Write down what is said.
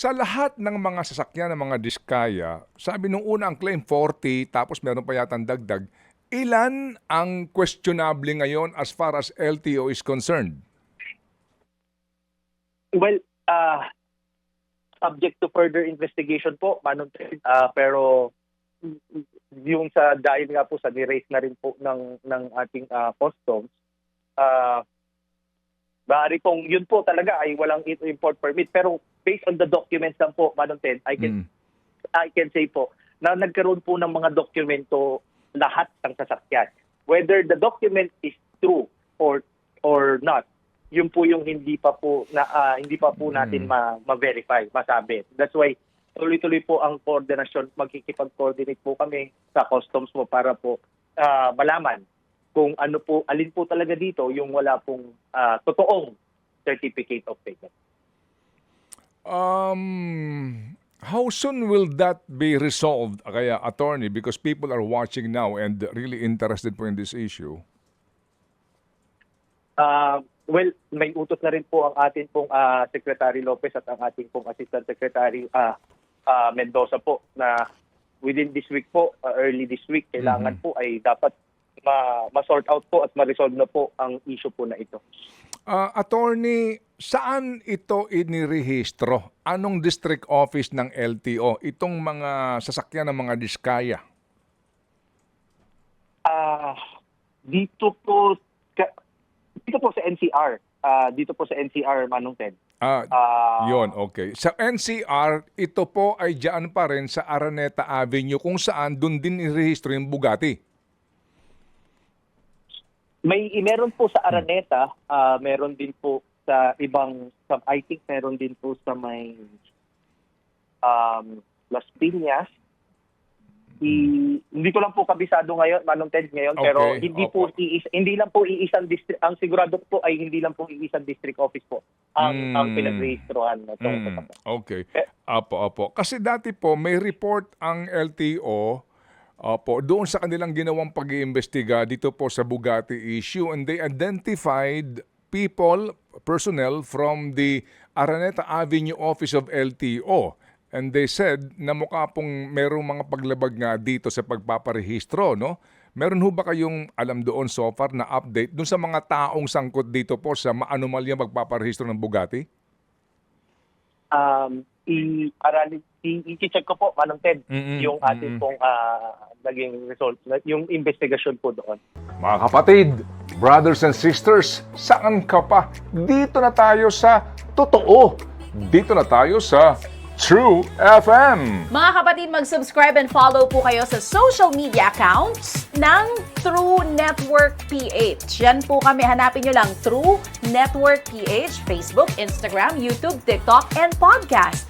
Sa lahat ng mga sasakyan ng mga diskaya, sabi nung una ang claim 40, tapos meron pa yatang dagdag, ilan ang questionable ngayon as far as LTO is concerned? Well, uh, subject to further investigation po, Manong. Ah, pero yung sa dahil nga po sa ni-raise na rin po ng ng ating ah, customs, ah Bari pong yun po talaga ay walang import permit pero based on the documents lang po Manong Ted, I can Mm. I can say po na nagkaroon po ng mga dokumento lahat ng sasakyan. Whether the document is true or or not, yun po yung hindi pa po na ah, hindi pa po natin ma- ma-verify, masabi. That's why tuloy-tuloy po ang coordination, magkikipag-coordinate po kami sa customs mo para po ah, malaman kung ano po, alin po talaga dito yung wala pong ah, totoong certificate of payment. Um, how soon will that be resolved, kaya attorney, because people are watching now and really interested po in this issue? Ah, well, may utos na rin po ang atin pong ah, Secretary Lopez at ang ating pong Assistant Secretary ah, ah, Mendoza po na within this week po, ah, early this week, kailangan po ay dapat ma- ma-sort out po at ma-resolve na po ang issue po na ito. Ah, attorney, saan ito inirehistro? Anong district office ng LTO? Itong mga sasakyan ng mga diskaya? Ah, dito po dito po sa NCR, ah, dito po sa NCR Manong Ted. Ah, Ah, Yon, okay. Sa NCR, ito po ay diyan pa rin sa Araneta Avenue kung saan doon din irehistro yung Bugatti. May meron po sa Araneta, ah, meron din po sa ibang sa, I think meron din po sa may um, Las Piñas. I, hindi ko lang po kabisado ngayon, Manong Ted ngayon, pero Okay, hindi po opo. iis, hindi lang po iisang district ang sigurado po ay hindi lang po iisang district office po ang ang Mm. pinagrehistrohan na Mm, okay. Eh. Apo, apo. Kasi dati po, may report ang LTO Opo, doon sa kanilang ginawang pag-iimbestiga dito po sa Bugatti issue and they identified people, personnel from the Araneta Avenue office of LTO. And they said na mukha pong merong mga paglabag nga dito sa pagpaparehistro, no? Meron ho ba kayong alam doon so far na update doon sa mga taong sangkot dito po sa maanomalyang pagpaparehistro ng Bugatti? Um, i-aralin, i-check ko po, Manong Ted, Mm-mm, yung ating mm-mm. pong ah, naging result, yung investigation po doon. Mga kapatid, brothers and sisters, saan ka pa? Dito na tayo sa totoo. Dito na tayo sa True FM. Mga kapatid, mag-subscribe and follow po kayo sa social media accounts ng True Network PH. Yan po kami. Hanapin nyo lang True Network PH, Facebook, Instagram, YouTube, TikTok, and podcast.